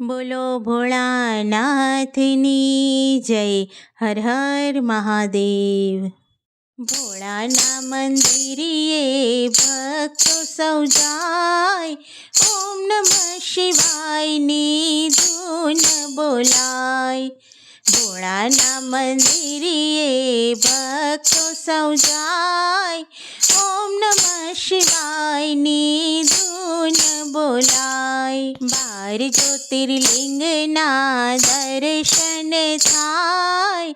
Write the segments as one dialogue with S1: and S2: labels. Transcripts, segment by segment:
S1: બોલો ભોળાનાથની જય, હર હર મહાદેવ. ભોળાના મંદિરે ભક્તો સૌ જાય, ઓમ નમઃ શિવાયની ધૂન બોલાય. ભોળાના મંદિરે ભક્તો સૌ જાય. ઓમ નમઃ શિવાયની ધૂન બોલાય. બાર જ્યોતિર્લિંગના દર્શન થાય.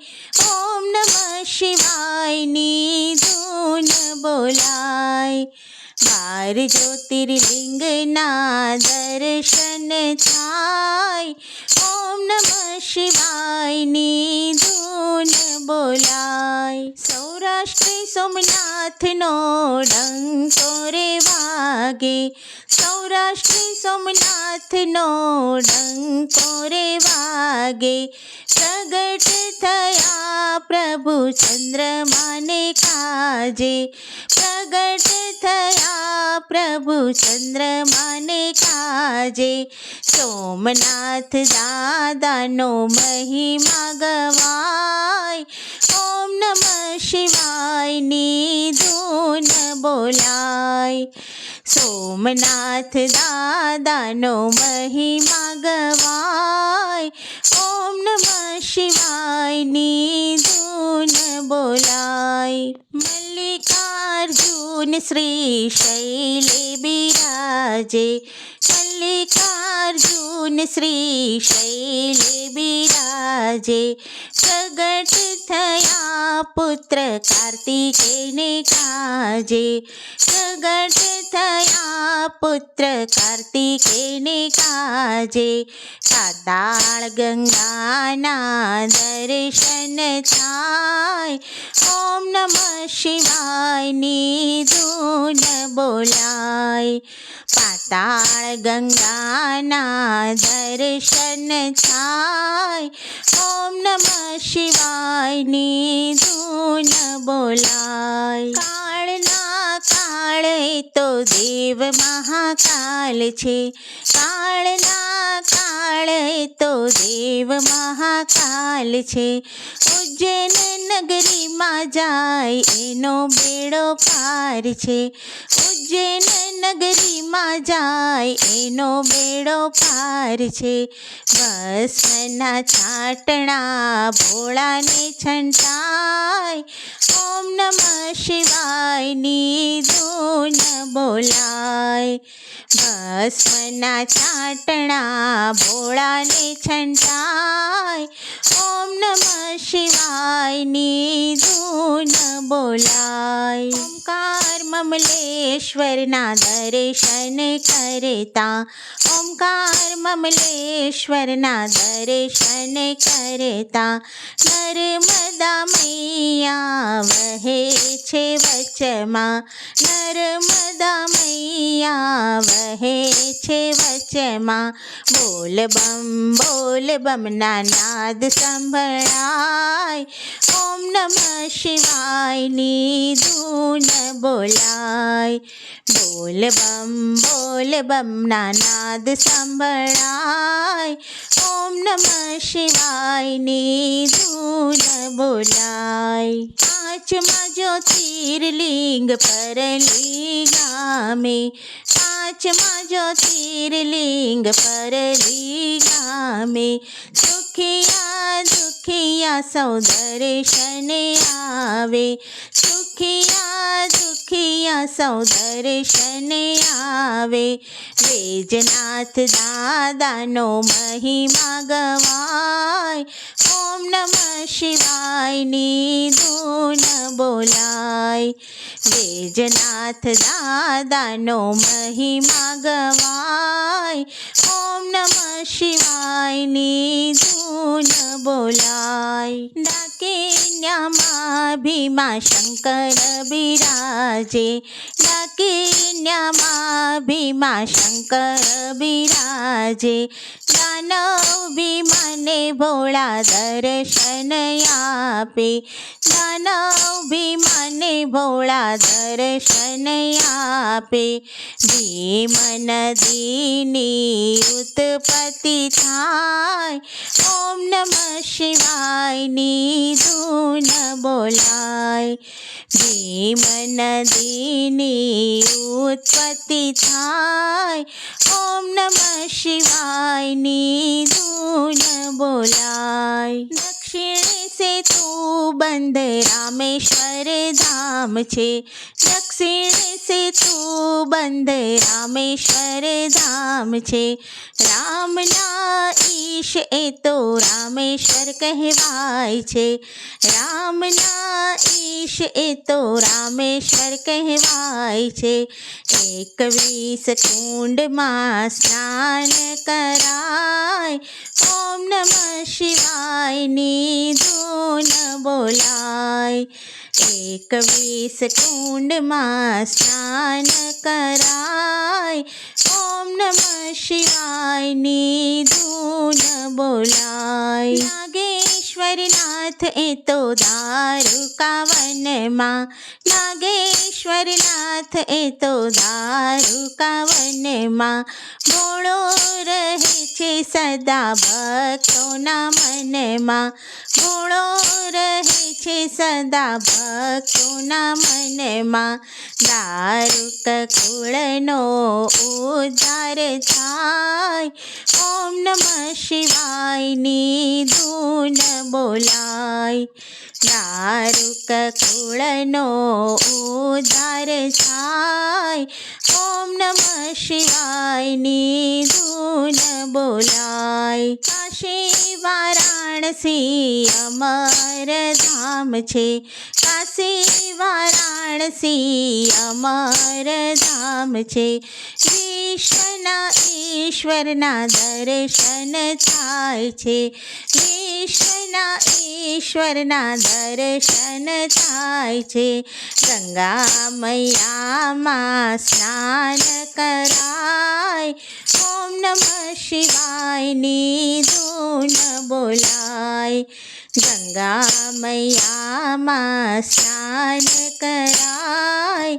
S1: ઓમ નમઃ શિવાયની ધૂન બોલાય. બાર જ્યોતિર્લિંગના દર્શન થાય. ઓમ નમઃ શિવાયની ધૂન બોલાય. સૌરાષ્ટ્રી સોમનાથનો ડંકો રે વાગે. સૌરાષ્ટ્રી સોમનાથનો ડંકો રે વાગે. પ્રગટ થયા પ્રભુ ચંદ્રમાને કાજે. પ્રગટ થયા પ્રભુ ચંદ્રમાને કાજે. સોમનાથ દાદાનો મહિમા सोमनाथ दादानो महिमा गवाय। ॐ नमः शिवाय नी धू न મલ્લિકાર્જુન શ્રી શૈલે બિરાજે મલ્લિકાર્જુન શ્રી શૈલે બિરાજે પ્રગટ થયા પુત્ર કાર્તિકેયને કાજે પ્રગટ થયા પુત્ર કાર્તિકેયને કાજે પાતાળ ગંગાના દર્શન થાય ઓમ નમઃ શિવાયની ધૂન બોલાય. પાતાળ ગંગાના દર્શન થાય. ઓમ નમઃ શિવાયની ધૂન બોલાય. દેવ મહાકાલ છે. કાળના કાળે તો દેવ મહાકાલ છે. ઉજ્જૈન નગરીમાં જાય એનો બેડો પાર છે. ઉજ્જૈન નગરીમાં જાય એનો બેડો પાર છે. ભસ્મના છાટણા, ભોળાને છંટાય. ઓમ નમઃ શિવાયની ધૂન બોલાય ભસ્મના છાટણા ભોળાને છંટાય, ઓમ નમઃ શિવાયની ધૂન બોલાય. ઓમકાર મમલેશ્વરના દર્શન કરતા, ઓમકાર મમલેશ્વરના દર્શન કરતા, નર્મદા મૈયા વહે છે વચમાં, નર્મદા મૈયા વહે છે વચમાં બોલ બમ બોલ બમના નાદ સંભળાય ઓમ નમઃ શિવાયની ધૂન બોલાય બોલ બમ બોલ બમના નાદ સંભળાય ઓમ નમઃ શિવાયની ધૂન બોલાય પાંચમાં જ્યોતિર્લિંગ પરલી ગામે પાંચમા જ્યોતિર્લિંગ પરલી ગામે સુખિયા દુખિયા સૌ દર્શને આવે સુખિયા દુખિયા સૌ દર્શને આવે. વેજનાથ દાદાનો મહિમા ગવાય. ઓમ નમઃ શિવાયની ધૂન બોલાય. વેજનાથ દાદાનો મહિમા ગવાય. ઓમ નમઃ શિવાયની ધૂન બોલાય ડાકિન્યામાં ભીમા શંકર બિરાજે ડાકિન્યામાં ભીમા શંકર બિરાજે દાનવ ભીમાને ભોળા દર્શન આપે દાનવ ભીમાને ભોળા દર્શન આપે ભીમ નદીની ઉત્પત્તિ થાય ઓમ નમઃ શિવાયની ધૂન બોલાય. ભીમ નદીની ઉત્પત્તિ થાય. ઓમ નમઃ શિવાયની ધૂન બોલાય. દક્ષિણ સે તું બંધ રામેશ્વર ધામ છે. દક્ષિણ સેતુ બંધ રામેશ્વર ધામ છે. રામના ઈશ એ તો રામેશ્વર કહેવાય છે. રામના ઈશ એ તો રામેશ્વર કહેવાય છે. એકવીસ કુંડમાં સ્નાન કરાય. ઓમ નમઃ શિવાયની ધૂન બોલાય. એકવીસ કુંડમાં સ્નાન કરાય ઓમ નમ શિવાયની ધૂન બોલાય નાગેશ્વરનાથ એ તો દારૂકા વનમાં નાગેશ્વરનાથ એ તો દારૂકા વનમાં ભોળો રહે છે સદા ભક્તોના મનમાં. ભોળો રહે છે સદા ભક્તોના મનમાં. દારૂક કુળનો ઉદ્ધાર થાય. ઓમ નમઃ શિવાયની ધૂન બોલાય. દારૂક કુળનો ઉદ્ધાર થાય. ઓમ નમ શિવાયની ધૂન બોલાય. કાશી વારાણસી અમર ધામ છે. કાશી વારાણસી અમર ધામ છે. વિશ્વના ઈશ્વરના દર્શન થાય છે. વિશ્વના ઈશ્વરના દર્શન થાય છે. ગંગા મૈયામાં સ્નાન કરાય. ઓમ નમઃ શિવાયની ધૂન બોલાય. ગંગા મૈયામાં સ્નાન કરાય.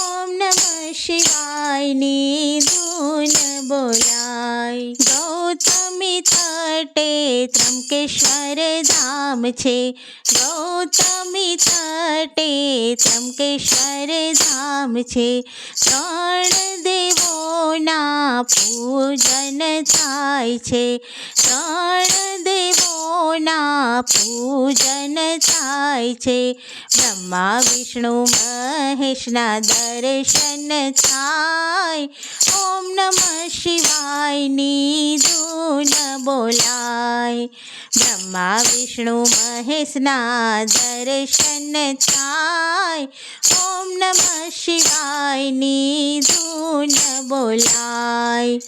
S1: ઓમ નમઃ શિવાયની ધૂન બોલાય. ગૌતમી તટે ત્રંકેશ્વર ધામ છે. ગૌતમી તટે ત્રંકેશ્વર ધામ છે. ત્રણ દેવોના પૂજન થાય છે. ત્રણ દેવોના પૂજન થાય છે. બ્રહ્મા, વિષ્ણુ, મહેશના દર્શન થાય. ઓમ નમઃ શિવાયની ધૂન બોલાય. બ્રહ્મા વિષ્ણુ મહેશના દર્શન થાય. ઓમ નમઃ શિવાયની ધૂન બોલાય.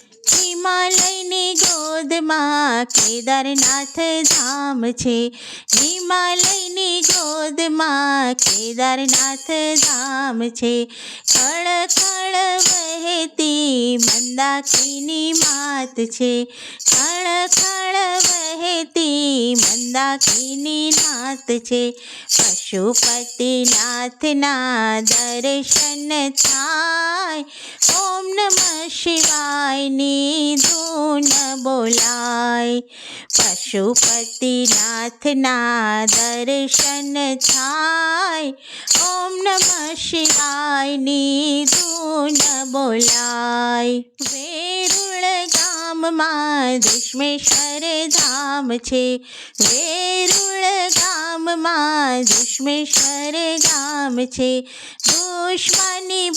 S1: હિમાલયની ગોદમાં કેદારનાથ ધામ છે. હિમાલયની ગોદમાં કેદારનાથ ધામ છે. ખળ ખળ વહેતી મંદાકીની માત છે. ખળ ખળ વહેતી મંદાકીની નાથ છે પશુપતિનાથના દર્શન થાય ઓમ નમ શિવાયની ધૂન બોલાય પશુપતિનાથના દર્શન થાય ઓમ નમ શિવાયની ધૂન બોલાય વેરુળ ગામમાં દુષ્મેશ્વર ધામ છે. વેરુળ ગામમાં દુષ્મેશ્વર ગામ છે. દુશ્મની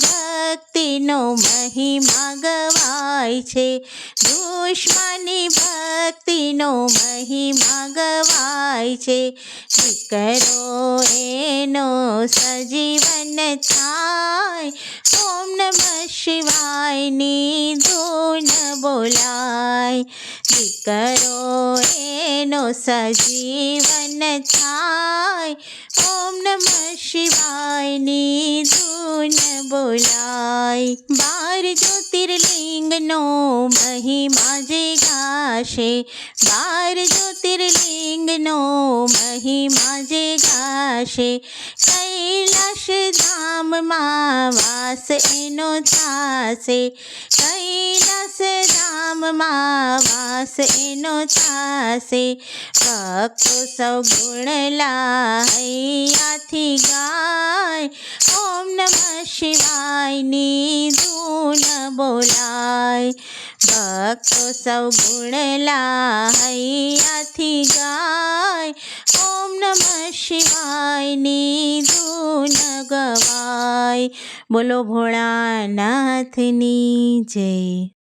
S1: ભક્તિનો મહિમા ગવાય છે. દુશ્મની ભક્તિનો મહિમા ગવાય છે. દીકરો એનો સજીવન થાય. ઓમ નમ શિવાયની ધૂન બોલાય. દીકરો એનો સજીવન થાય. ઓમ નમ શિવાયની ધૂન ધૂન બોલાય બાર જ્યોતિર્લિંગનો મહિમા જે ગાશે બાર જ્યોતિર્લિંગનો મહિમા જે ગાશે કૈલાશ ધામમાં વાસ એનો થાશે કૈલાસ ધામમાં વાસ એનો થાશે ભક્તો સૌ ગુણલા હૈયાથી ગાય ઓમ નમઃ શિવાયની ધૂન બોલાય. ભક્તો સૌ ગુણ લાયાથી ગાય. ઓમ નમઃ શિવાયની ધૂન ગવાય. બોલો ભોળાનાથની જય.